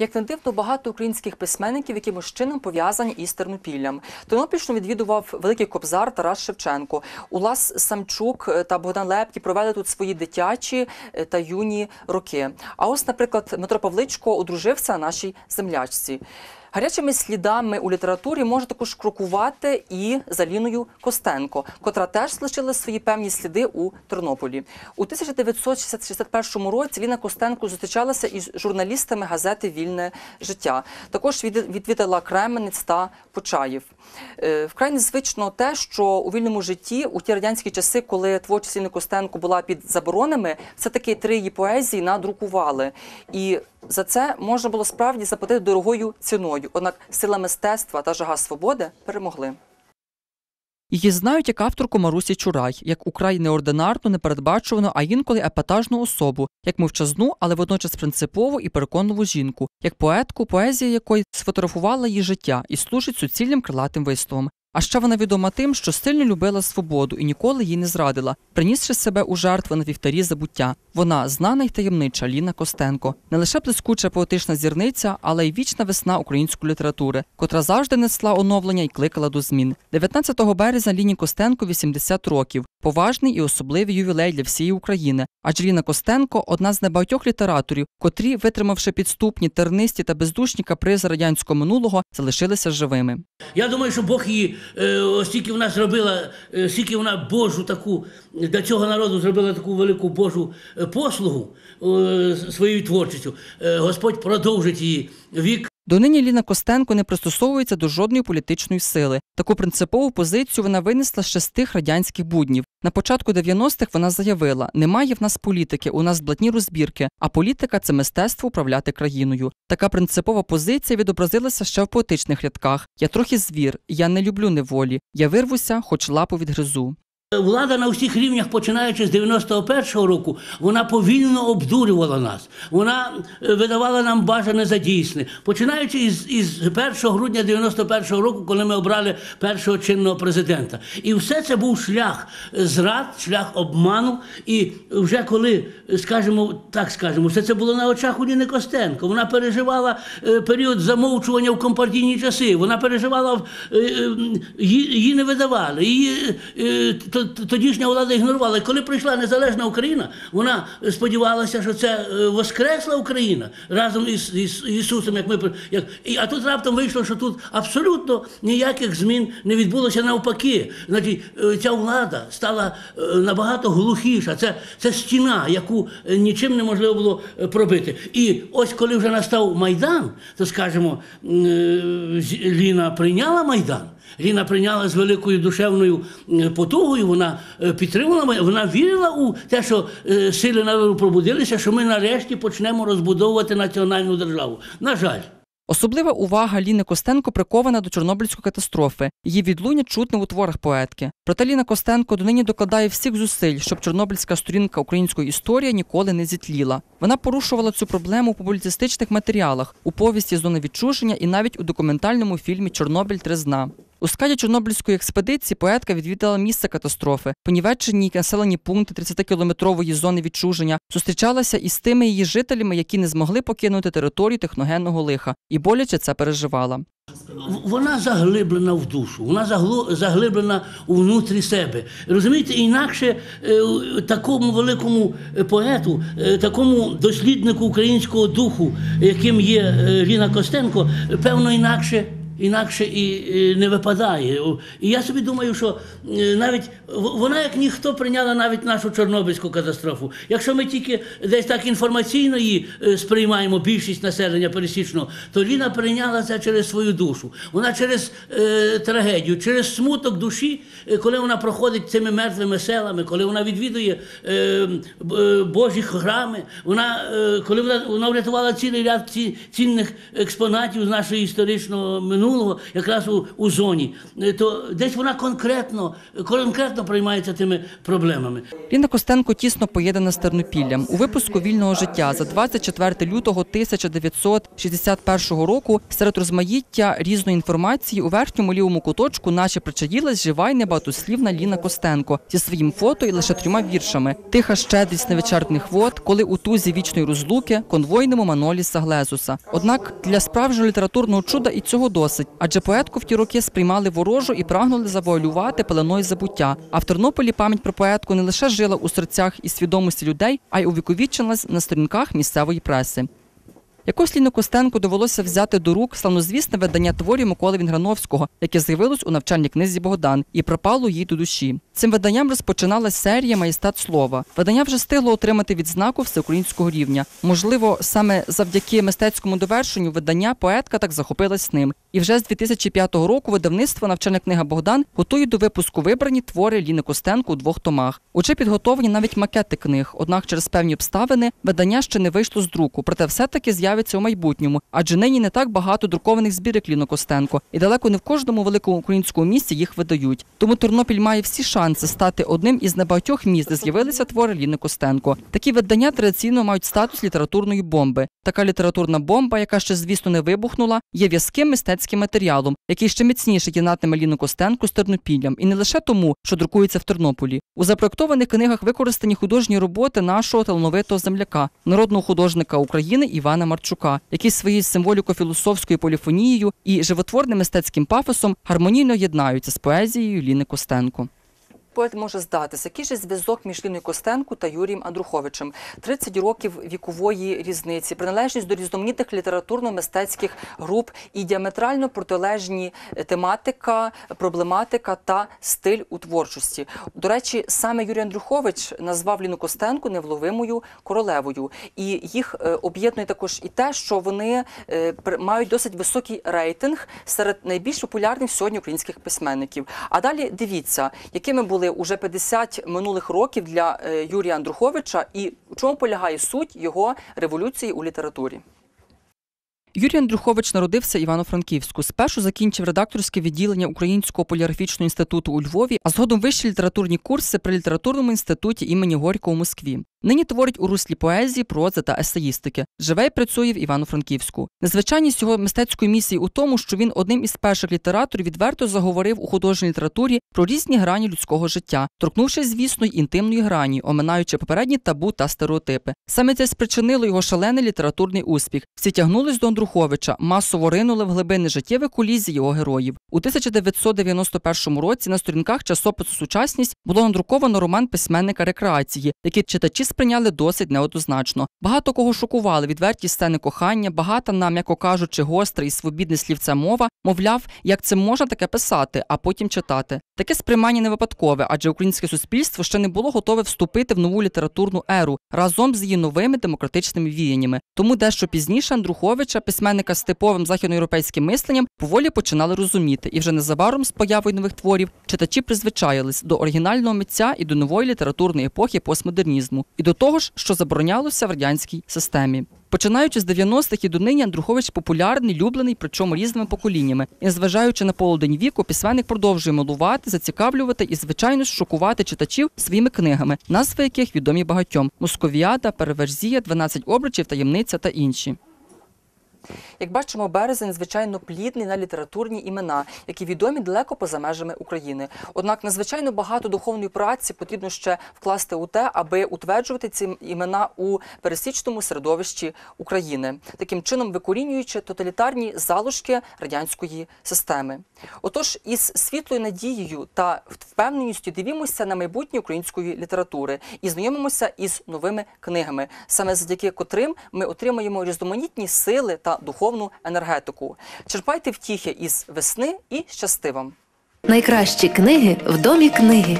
Як не дивно, багато українських письменників якимось чином пов'язані із Тернопіллям. Тернопільщину відвідував великий кобзар Тарас Шевченко. Улас Самчук та Богдан Лепкі провели тут свої дитячі е, та юні роки. А ось, наприклад, Дмитро Павличко одружився на нашій землячці. Гарячими слідами у літературі може також крокувати і за Ліною Костенко, котра теж залишила свої певні сліди у Тернополі. У 1961 році Ліна Костенко зустрічалася із журналістами газети Вільне життя. Також відвідала Кременець та Почаїв. Е, Вкрай незвично те, що у вільному житті у ті радянські часи, коли творчість Ліни Костенко була під заборонами, все таки три її поезії надрукували. І за це можна було справді заплатити дорогою ціною. Однак сила мистецтва та жага свободи перемогли. Її знають як авторку Марусі Чурай, як украй неординарну, непередбачувану, а інколи епатажну особу, як мовчазну, але водночас принципову і переконливу жінку, як поетку, поезія якої сфотографувала її життя і служить суцільним крилатим висловом. А ще вона відома тим, що сильно любила свободу і ніколи їй не зрадила, принісши себе у жертву на вівтарі забуття. Вона знана й таємнича Ліна Костенко, не лише блискуча поетична зірниця, але й вічна весна української літератури, котра завжди несла оновлення і кликала до змін. 19 березня Ліні Костенко 80 років. Поважний і особливий ювілей для всієї України. Адже Ліна Костенко одна з небагатьох літераторів, котрі, витримавши підступні, тернисті та бездушні капризи радянського минулого, залишилися живими. Я думаю, що Бог її, е, оскільки вона зробила, е, скільки вона Божу таку для цього народу зробила таку велику Божу е, послугу е, своєю творчістю, е, Господь продовжить її вік. Донині Ліна Костенко не пристосовується до жодної політичної сили. Таку принципову позицію вона винесла ще з тих радянських буднів. На початку 90-х вона заявила: немає в нас політики, у нас блатні розбірки, а політика це мистецтво управляти країною. Така принципова позиція відобразилася ще в поетичних рядках. Я трохи звір, я не люблю неволі. Я вирвуся, хоч лапу відгризу. Влада на всіх рівнях, починаючи з 91-го року, вона повільно обдурювала нас. Вона е, видавала нам бажане за дійсне. Починаючи із, із 1 грудня 91-го року, коли ми обрали першого чинного президента. І все це був шлях зрад, шлях обману. І вже коли, скажімо, так скажемо, все це було на очах у Ліни Костенко. Вона переживала е, період замовчування в компартійні часи. Вона переживала, е, її, не видавали. Її тодішня влада ігнорувала. І коли прийшла незалежна Україна, вона сподівалася, що це е, воскресла Україна разом із, із Ісусом, як ми як і а тут раптом вийшло, що тут абсолютно ніяких змін не відбулося навпаки. Значить, е, ця влада стала е, набагато глухіша. Це, це стіна, яку нічим неможливо було пробити. І ось коли вже настав Майдан, то скажімо, Ліна прийняла Майдан. Ліна прийняла з великою душевною е, потугою. Вона е, підтримала, мене, вона вірила у те, що е, сили народу пробудилися, що ми нарешті почнемо розбудовувати національну державу. На жаль. Особлива увага Ліни Костенко прикована до Чорнобильської катастрофи. Її відлуння чутне у творах поетки. Проте Ліна Костенко донині докладає всіх зусиль, щоб чорнобильська сторінка української історії ніколи не зітліла. Вона порушувала цю проблему у публіцистичних матеріалах, у повісті Зона відчуження і навіть у документальному фільмі Чорнобиль Тризна. У складі Чорнобильської експедиції поетка відвідала місце катастрофи, понівечені населені пункти 30-кілометрової зони відчуження, зустрічалася із тими її жителями, які не змогли покинути територію техногенного лиха, і боляче це переживала. Вона заглиблена в душу, вона заглиблена внутрі себе. Розумієте, інакше е, такому великому е, поету, е, такому досліднику українського духу, яким є Ліна Костенко, певно, інакше. Інакше і е, не випадає. І я собі думаю, що е, навіть вона, як ніхто, прийняла навіть нашу Чорнобильську катастрофу. Якщо ми тільки десь так інформаційно її е, сприймаємо, більшість населення пересічного, то Ліна прийняла це через свою душу. Вона через е, трагедію, через смуток душі, коли вона проходить цими мертвими селами, коли вона відвідує е, Божі храми, вона, е, коли вона, вона врятувала цілий ряд ці, цінних експонатів з нашого історичного минулого. Минулого якраз у, у зоні, е, то десь вона конкретно, конкретно приймається тими проблемами. Ліна Костенко тісно поєднана з Тернопіллям. У випуску вільного життя за 24 лютого 1961 року серед розмаїття різної інформації у верхньому лівому куточку наче причаїлась жива й небагатослівна Ліна Костенко зі своїм фото і лише трьома віршами: Тиха щедрість невичерпних вод, коли у тузі вічної розлуки, конвойному Маноліса Глезуса. Однак для справжнього літературного чуда і цього досить, адже поетку в ті роки сприймали ворожу і прагнули завуалювати пеленою забуття. А в Тернополі пам'ять про поетку не лише жила у серцях і свідомості людей, а й увіковічилась на сторінках місцевої преси. Якось Ліну Костенко довелося взяти до рук славнозвісне видання творів Миколи Вінграновського, яке з'явилось у навчальній книзі Богдан, і пропало їй до душі. Цим виданням розпочиналась серія Маєстат слова. Видання вже встигло отримати відзнаку всеукраїнського рівня. Можливо, саме завдяки мистецькому довершенню видання поетка так захопилась ним. І вже з 2005 року видавництво навчальна книга Богдан готує до випуску вибрані твори Ліни Костенко у двох томах. Уже підготовлені навіть макети книг. Однак через певні обставини видання ще не вийшло з друку. Проте все-таки з'явиться у майбутньому, адже нині не так багато друкованих збірок Ліни Костенко, і далеко не в кожному великому українському місті їх видають. Тому Тернопіль має всі шанси стати одним із небагатьох міст, де з'явилися твори Ліни Костенко. Такі видання традиційно мають статус літературної бомби. Така літературна бомба, яка ще звісно не вибухнула, є в'язким мистецьким матеріалом, який ще міцніше єднатиме Ліну Костенко з Тернопіллям, і не лише тому, що друкується в Тернополі. У запроектованих книгах використані художні роботи нашого талановитого земляка, народного художника України Івана Марчука, який своєю символіко-філософською поліфонією і животворним мистецьким пафосом гармонійно єднаються з поезією Ліни Костенко. Поет може здатися, який же зв'язок між Ліною Костенко та Юрієм Андруховичем. 30 років вікової різниці, приналежність до різноманітних літературно-мистецьких груп і діаметрально протилежні тематика, проблематика та стиль у творчості. До речі, саме Юрій Андрухович назвав Ліну Костенко невловимою королевою, і їх е, об'єднує також і те, що вони е, мають досить високий рейтинг серед найбільш популярних сьогодні українських письменників. А далі дивіться, якими були уже 50 минулих років для е, Юрія Андруховича, і в чому полягає суть його революції у літературі. Юрій Андрухович народився Івано-Франківську. Спершу закінчив редакторське відділення Українського поліграфічного інституту у Львові, а згодом вищі літературні курси при літературному інституті імені Горького у Москві. Нині творить у руслі поезії, прози та есеїстики. Живе і працює в Івано-Франківську. Незвичайність його мистецької місії у тому, що він одним із перших літераторів відверто заговорив у художній літературі про різні грані людського життя, торкнувшись, звісно, й інтимної грані, оминаючи попередні табу та стереотипи. Саме це спричинило його шалений літературний успіх. Всі тягнулись до Андруховича, масово ринули в глибини життєвих колізій його героїв. У 1991 році на сторінках часопису Сучасність було надруковано роман письменника рекреації, який читачі сприйняли досить неоднозначно. Багато кого шокували відверті сцени кохання, багата на, м'яко кажучи, гостра і свобідне слівця мова, мовляв, як це можна таке писати, а потім читати. Таке сприймання не випадкове, адже українське суспільство ще не було готове вступити в нову літературну еру разом з її новими демократичними віяннями. Тому дещо пізніше Андруховича, письменника з типовим західноєвропейським мисленням, поволі починали розуміти, і вже незабаром з появою нових творів читачі призвичаїлись до оригінального митця і до нової літературної епохи постмодернізму, і до того ж, що заборонялося в радянській системі. Починаючи з 90-х і донині Андрухович популярний, люблений, причому різними поколіннями. І незважаючи на полудень віку, письменник продовжує милувати, зацікавлювати і, звичайно, шокувати читачів своїми книгами, назви яких відомі багатьом: Московіада, Переверзія, 12 обручів, таємниця та інші. Як бачимо, березень звичайно плідний на літературні імена, які відомі далеко поза межами України. Однак надзвичайно багато духовної праці потрібно ще вкласти у те, аби утверджувати ці імена у пересічному середовищі України, таким чином викорінюючи тоталітарні залишки радянської системи. Отож, із світлою надією та впевненістю дивімося на майбутнє української літератури і знайомимося із новими книгами, саме завдяки котрим ми отримаємо різноманітні сили духовну енергетику. Черпайте втіхи із весни і щасти вам! Найкращі книги в домі книги.